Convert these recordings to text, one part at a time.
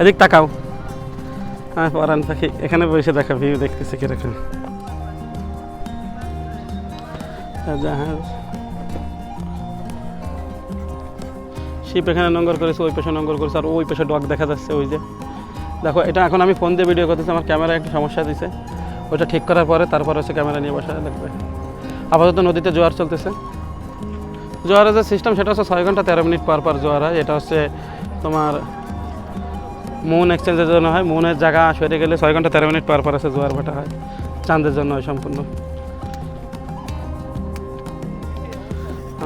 এদিক তাকাও। হ্যাঁ পরান পাখি, এখানে বসে দেখা ভিউ দেখতেছে কীরকম। জাহাজ শিপ এখানে নোংর করেছে, ওই পাশে নোংর করেছে, আর ওই পাশে ডগ দেখা যাচ্ছে, ওই যে। দেখো, এটা এখন আমি ফোন দিয়ে ভিডিও করতেছি, আমার ক্যামেরা একটু সমস্যা দিছে। ওটা ঠিক করার পরে, তারপর হচ্ছে ক্যামেরা নিয়ে বসা দেখবে। আপাতত নদীতে জোয়ার চলতেছে। জোয়ারের যে সিস্টেম সেটা হচ্ছে ছয় ঘণ্টা তেরো মিনিট পর পর জোয়ার হয়। এটা হচ্ছে তোমার মুন এক্সচেঞ্জের জন্য হয়। মুনের জায়গা সরে গেলে ছয় ঘণ্টা তেরো মিনিট পর পর আছে জোয়ার ভাটা হয়। চাঁদের জন্য হয় সম্পূর্ণ।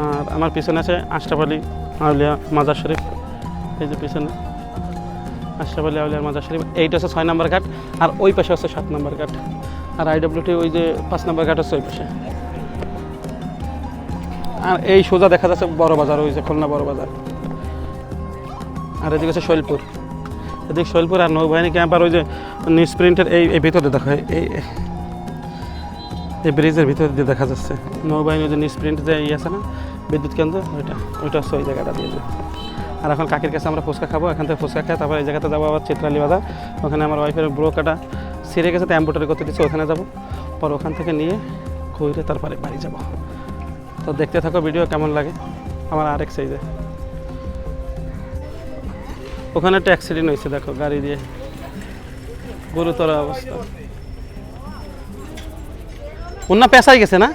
আর আমার পিছনে আছে আশরাফ আউলিয়া মাজার শরীফ। এই যে পিছনে। আশরাফ আলী আউলিয়ার মাজার শরীফ। এইটা হচ্ছে ছয় নম্বর ঘাট আর ওই পাশে হচ্ছে সাত নম্বর ঘাট। আর আইডব্লিউটি ওই যে পাঁচ নম্বর ঘাট হচ্ছে ওই পাশে। আর এই সোজা দেখা যাচ্ছে বড় বাজার, ওই যে খুলনা বড় বাজার। আর এদিকে হচ্ছে শৈলপুর। এদিকে শৈলপুর আর নৌবাহিনী ক্যাম্প আর ওই যে নিউজ প্রিন্টের এই এই ভিতরে দেখা এই এই ব্রিজের ভিতরে দিয়ে দেখা যাচ্ছে। নৌবাহিনী যে নিউজ প্রিন্ট যে ইয়ে আছে না, বিদ্যুৎ কেন্দ্র, ওইটা ওইটা হচ্ছে ওই জায়গাটা দিয়ে যায়। আর এখন কাকির কাছে আমরা ফুচকা খাব, এখান থেকে ফুচকা খাই তারপর এই জায়গাতে যাব আবার চিত্রালী বাজার। ওখানে আমার ওয়াইফের ব্রোকাটা সিরে গেছে, তো অ্যাম্বোটারি করতে দিচ্ছে, ওখানে যাব। পর ওখান থেকে নিয়ে ঘুরে তারপরে বাড়ি যাব। তো দেখতে থাকো ভিডিও কেমন লাগে, আমার আরেক সাইজে ওখানে একটা অ্যাক্সিডেন্ট হয়েছে, দেখো, গাড়ি দিয়ে। গুরুতর অবস্থা। অন্য পেশাই গেছে না?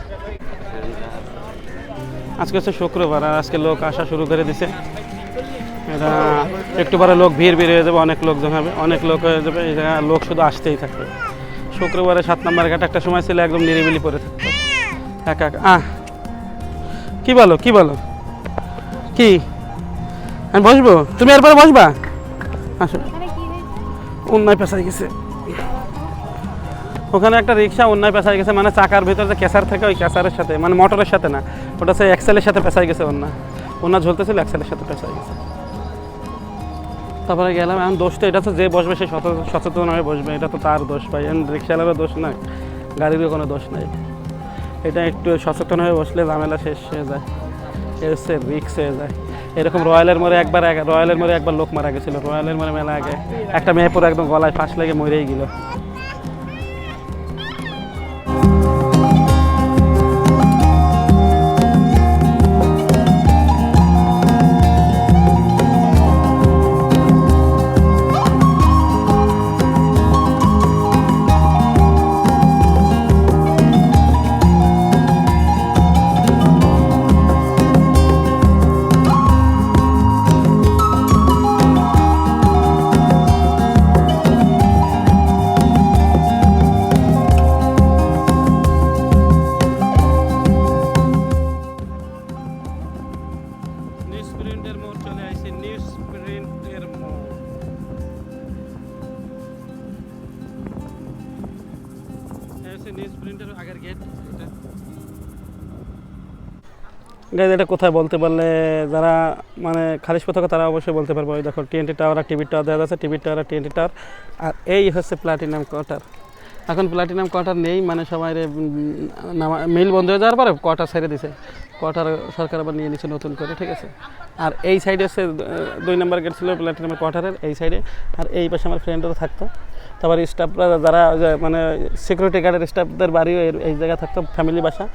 আজকে হচ্ছে শুক্রবার, আর আজকে লোক আসা শুরু করে দিছে। এটা একটু পরে লোক ভিড় ভিড় হয়ে যাবে, অনেক লোকজন হবে, অনেক লোক হয়ে যাবে লোক শুধু আসতেই থাকবে। শুক্রবারে সাত নম্বর ঘাট একটা সময় ছিল, একদম নিরিবিলি পড়ে থাকতো। একা একা, আহ। কি বলো কি বলো? কি? আমি বসবো? তুমি এরপরে বসবা? আসো। অন্যায় পেশায় গেছে। ওখানে একটা রিক্সা অন্যায় পেশায় গেছে মানে চাকার ভিতরে যে ক্যাসার থাকে ওই ক্যাসারের সাথে মানে মোটরের সাথে না। ওটা সে এক্সেলের সাথে পেশায় গেছে অন্য অন্য ঝুলতেছিল এক্সেলের সাথে পেশায় গেছে। তারপরে গেলাম এখন দোষ তো এটা তো যে বসবে সে সচেতন হয়ে বসবে এটা তো তার দোষ পাই এখন রিক্সাওয়ালারও দোষ নাই গাড়িরও কোনো দোষ নাই। এটা একটু সচেতন হয়ে বসলে ঝামেলা শেষ হয়ে যায়। এ হচ্ছে রিক্স হয়ে যায়। এরকম রয়্যালের মোড়ে একবার এক- রয়্যালের মোড়ে একবার লোক মারা গেছিল। রয়্যালের মোড়ে মেলা আগে একটা মেয়ে পুরো একদম গলায় ফাঁস লেগে মরেই গেল। গেট গাইজ, এটা কোথায় বলতে পারলে যারা মানে খালিশ পতাকা, তারা অবশ্যই বলতে পারবে। দেখো টিএনটি টাওয়ার আর টিভি টাওয়ার দেওয়া যাচ্ছে টিভি টাওয়ার আর টিএনটি টাওয়ার আর এই হচ্ছে প্লাটিনাম কোয়ার্টার এখন প্লাটিনাম কোয়ার্টার নেই মানে সবাই নামা, মিল বন্ধ হয়ে যাওয়ার পরে কোয়ার্টার ছেড়ে দিছে। কোয়ার্টার সরকার আবার নিয়ে নিচ্ছে নতুন করে, ঠিক আছে? আর এই সাইডে হচ্ছে দুই নম্বর গেট ছিল প্লাটিনামের কোয়ার্টারের এই সাইডে আর এই পাশে আমার ফ্রেন্ডরা থাকতো। তারপর স্টাফরা যারা মানে সিকিউরিটি গার্ডের স্টাফদের বাড়িও এই জায়গায় থাকতো ফ্যামিলি বাসা।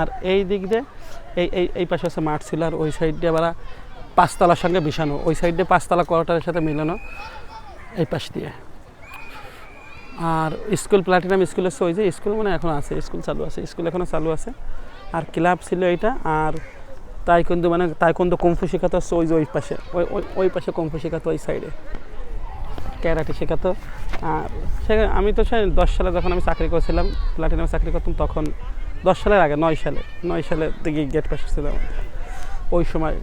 আর এই দিক দিয়ে এই এই এই পাশে আছে মাঠ ছিল আর ওই সাইড দিয়ে আবার পাঁচতলার সঙ্গে বিছানো ওই সাইড দিয়ে পাঁচতলা কোয়ার্টারের সাথে মিলানো এই পাশ দিয়ে। আর স্কুল প্লাটিনাম স্কুল হচ্ছে ওই যে স্কুল মানে এখন আছে স্কুল চালু আছে স্কুল এখনও চালু আছে। আর ক্লাব ছিল এটা আর তাইকন্দ মানে তাইকন্দ কুম্ফু শেখাতো হচ্ছে ওই যে ওই পাশে, ওই ওই পাশে কুম্ফু শেখাতো ওই সাইডে ক্যারাটে শেখাতো। সেখানে আমি তো সে দশ সালে যখন আমি চাকরি করছিলাম প্লাটিনামে চাকরি করতাম, তখন দশ সালের আগে, নয় সালে নয় সালে দিকে গেট পাশে ছিল ওই সময়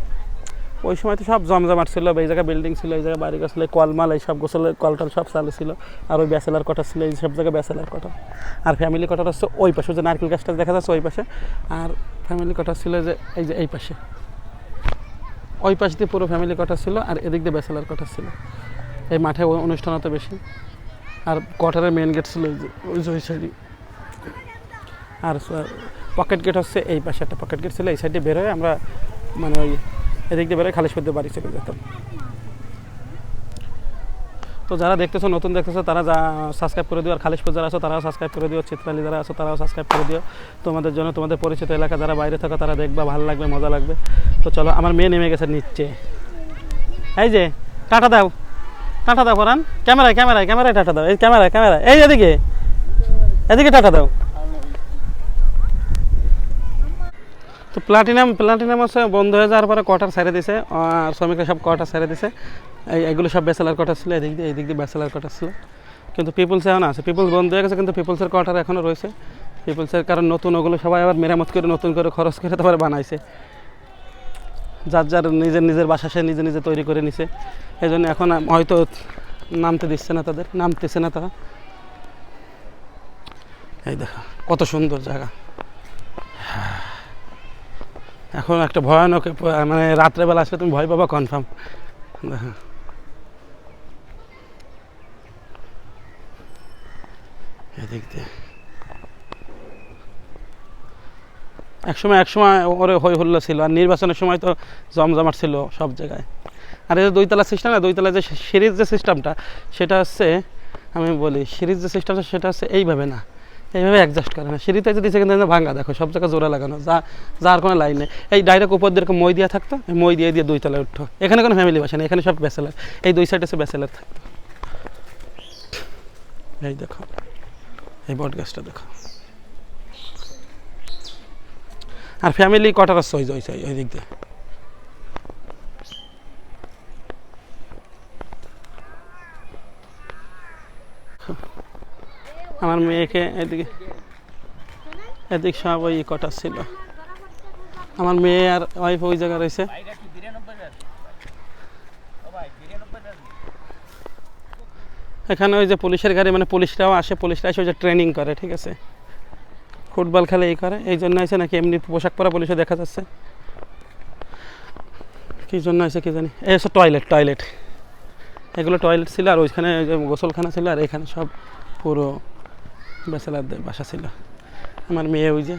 ওই সময় তো সব জমজমাট ছিল, এই জায়গায় বিল্ডিং ছিল, এই জায়গায় বাড়ি ছিল, কলমাল এই সব গোসলের কলটল সব চালু ছিল, আর ওই ব্যাচেলার কটা ছিল, এই সব জায়গায় ব্যাচেলার কটা আর ফ্যামিলি কটার হচ্ছে ওই পাশে যে নারকেল গাছটা দেখা যাচ্ছে ওই পাশে, আর ফ্যামিলি কটা ছিল যে এই যে এই পাশে। ওই পাশ দিয়ে পুরো ফ্যামিলি কটা ছিল, আর এদিক দিয়ে ব্যাচেলার কটা ছিল। এই মাঠে অনুষ্ঠান হতো বেশি। আর কোয়ার্টারের মেন গেট ছিল ওই যে, ওই সাইডে আর পকেট গেট হচ্ছে এই পাশে একটা পকেট গেট ছিল, এই সাইডে বের হয়ে আমরা মানে ওই এদিক দিয়ে বেরোয় খালিশপুর দিয়ে বাড়ি চলে যেতাম। তো যারা দেখতেছো, নতুন দেখতেছো, তারা যা সাবস্ক্রাইব করে দিও, আর খালিশপুর যারা আছো, তারাও সাবস্ক্রাইব করে দিও, চিত্রালি যারা আছো, তারাও সাবস্ক্রাইব করে দিও। তোমাদের জন্য তোমাদের পরিচিত এলাকা, যারা বাইরে থাকো, তারা দেখবা, ভালো লাগবে, মজা লাগবে। তো চলো, আমার মেয়ে নেমে গেছে নিচে। এই যে, টাটা দাও। টাটা দাও করান ক্যামেরায় ক্যামেরায় ক্যামেরায় টাটা দাও। এই ক্যামেরা ক্যামেরা এই এদিকে এদিকে টাটা দাও। তো প্লাটিনাম প্লাটিনাম হচ্ছে বন্ধ হয়ে যাওয়ার পরে কোয়ার্টার ছেড়ে দিছে। আর শ্রমিকরা সব কোয়ার্টার ছেড়ে দিছে। এই এগুলো সব ব্যাচেলার কোয়ার্টার ছিল, এদিক দিয়ে এদিক দিয়ে ব্যাচেলার কোয়ার্টার ছিল। কিন্তু পিপুলস এখন আছে। পিপুলস বন্ধ হয়ে গেছে, কিন্তু পিপুলসের কোয়ার্টার এখনও রয়েছে। পিপুলসের কারণ নতুন ওগুলো সবাই আবার মেরামত করে, নতুন করে খরচ করে তারপরে বানাইছে। যার যার নিজের নিজের বাসা সে নিজে নিজে তৈরি করে নিছে। এই জন্য এখন হয়তো নামতে দিচ্ছে না তাদের, নামতেছে না তারা। এই দেখো, কত সুন্দর জায়গা। এখন একটা ভয়ানক মানে রাত্রেবেলা আসলে তুমি ভয় পাবা কনফার্ম দেখো। এদিক দিয়ে। একসময় একসময় ওরে হই হুল্লো ছিল, আর নির্বাচনের সময় তো জমজমাট ছিল সব জায়গায়। আর এই যে দুইতলা সিস্টেম না দুইতলা যে সিরিজ যে সিস্টেমটা সেটা হচ্ছে, আমি বলি, সিরিজ যে সিস্টেমটা সেটা হচ্ছে এইভাবে না, এইভাবে অ্যাডজাস্ট করে না। সিঁড়িতে যে দিচ্ছে কিন্তু ভাঙা, দেখো, সব জায়গায় জোড়া লাগানো, যা, যার কোনো লাইন নেই। এই ডাইরেক্ট উপর দিয়ে মই দিয়ে থাকতো মই দিয়ে দিয়ে দুই তলায় উঠতো। এখানে কোনো ফ্যামিলি বাসে না এখানে সব ব্যাচেলার। এই দুই সাইডে সে ব্যাচেলার থাকতো। এই দেখো, এই বট গাছটা দেখো। আর ফ্যামিলি কটার ওই ওই ওই দিক দিয়ে। আমার মেয়েকে এদিকে, এদিক সব ওই কটা ছিল। আমার মেয়ে আর ওয়াইফ ওই জায়গায় রয়েছে। এখানে ওই যে পুলিশের গাড়ি মানে পুলিশরাও আসে, পুলিশরা এসে ওই যে ট্রেনিং করে, ঠিক আছে? ফুটবল খেলে এই করে, এই জন্য আছে নাকি এমনি পোশাক পরা পুলিশও দেখা যাচ্ছে। কী জন্য আছে কি জানি? এই হচ্ছে টয়লেট টয়লেট এগুলো টয়লেট ছিল আর ওইখানে গোসলখানা ছিল আর এখানে সব পুরো ব্যাচেলারদের বাসা ছিল। আমার মেয়ে ওই যে।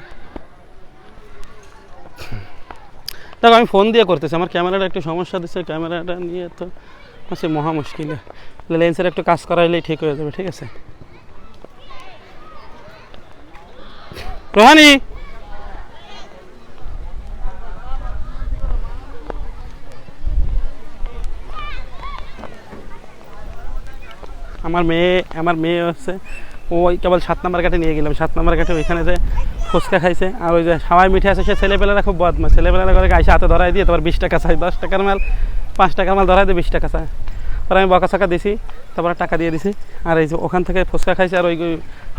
দেখো, আমি ফোন দিয়ে করতেছি, আমার ক্যামেরাটা একটু সমস্যা দিচ্ছে, ক্যামেরাটা নিয়ে তো আছে মহা মুশকিলে। লেন্সের একটু কাজ করাইলেই ঠিক হয়ে যাবে, ঠিক আছে? রোহানি। আমার মেয়ে আমার মেয়ে হচ্ছে ওই কেবল সাত নম্বর ঘাটে নিয়ে গেলাম। সাত নম্বর ঘাটে ওইখানে যে ফুচকা খাইছে, আর ওই যে সাবাই মিঠে আছে, সে ছেলেপেলেরা খুব বদমাস। ছেলেপেলেরা করে গাইছে হাতে ধরাই দিয়ে তোমার বিশ টাকা চাই, দশ টাকার মাল, পাঁচ টাকার মাল ধরাই দিয়ে বিশ টাকা চাই পরে আমি বকা চকা দিছি, তারপরে টাকা দিয়ে দিছি। আর এই যে ওখান থেকে ফুচকা খাইছে আর ওই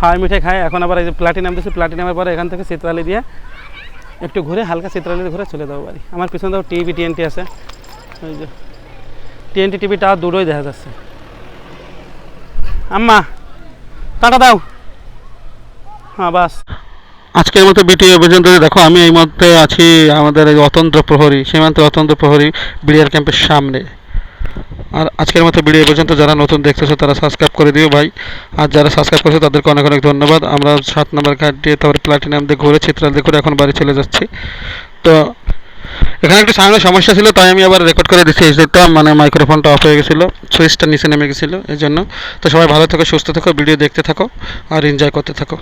হাওয়াই মিঠে খায় এখন আবার এই যে প্লাটিনাম দিছি প্লাটিনামের পরে এখান থেকে চিত্রালি দিয়ে একটু ঘুরে হালকা চিত্রালি ঘুরে চলে যাব বাড়ি। আমার পিছনে দেখো টিভি টিএনটি আছে। ওই যে টিএনটি টিভিটা দূরই দেখা যাচ্ছে। আম্মা, টাটা দাও। হ্যাঁ বাস। আজকের মতো ভিডিও পর্যন্ত দেখো, আমি এই মধ্যে আছি আমাদের এই অতন্ত্র প্রহরী, সীমান্ত অতন্ত্র প্রহরী বিডিআর ক্যাম্পের সামনে। আর আজকের মতো ভিডিও পর্যন্ত। যারা নতুন দেখতেছো, তারা সাবস্ক্রাইব করে দিও ভাই। আর যারা সাবস্ক্রাইব করেছে, তাদেরকে অনেক অনেক ধন্যবাদ। আমরা সাত নম্বর কার্ড দিয়ে তারপরে প্লাটিনাম দিয়ে ঘুরে চিত্রাল দিয়ে ঘুরে এখন বাড়ি চলে যাচ্ছি। তো এখানে একটু সামনে সমস্যা ছিল, তাই আমি আবার রেকর্ড করে দিচ্ছি। এই জন্য মানে মাইক্রোফোনটা অফ হয়ে গেছিল সুইচটা নিচে নেমে গেছিল, এই জন্য। তো সবাই ভালো থেকো, সুস্থ থেকো, ভিডিও দেখতে থাকো, আর এনজয় করতে থাকো।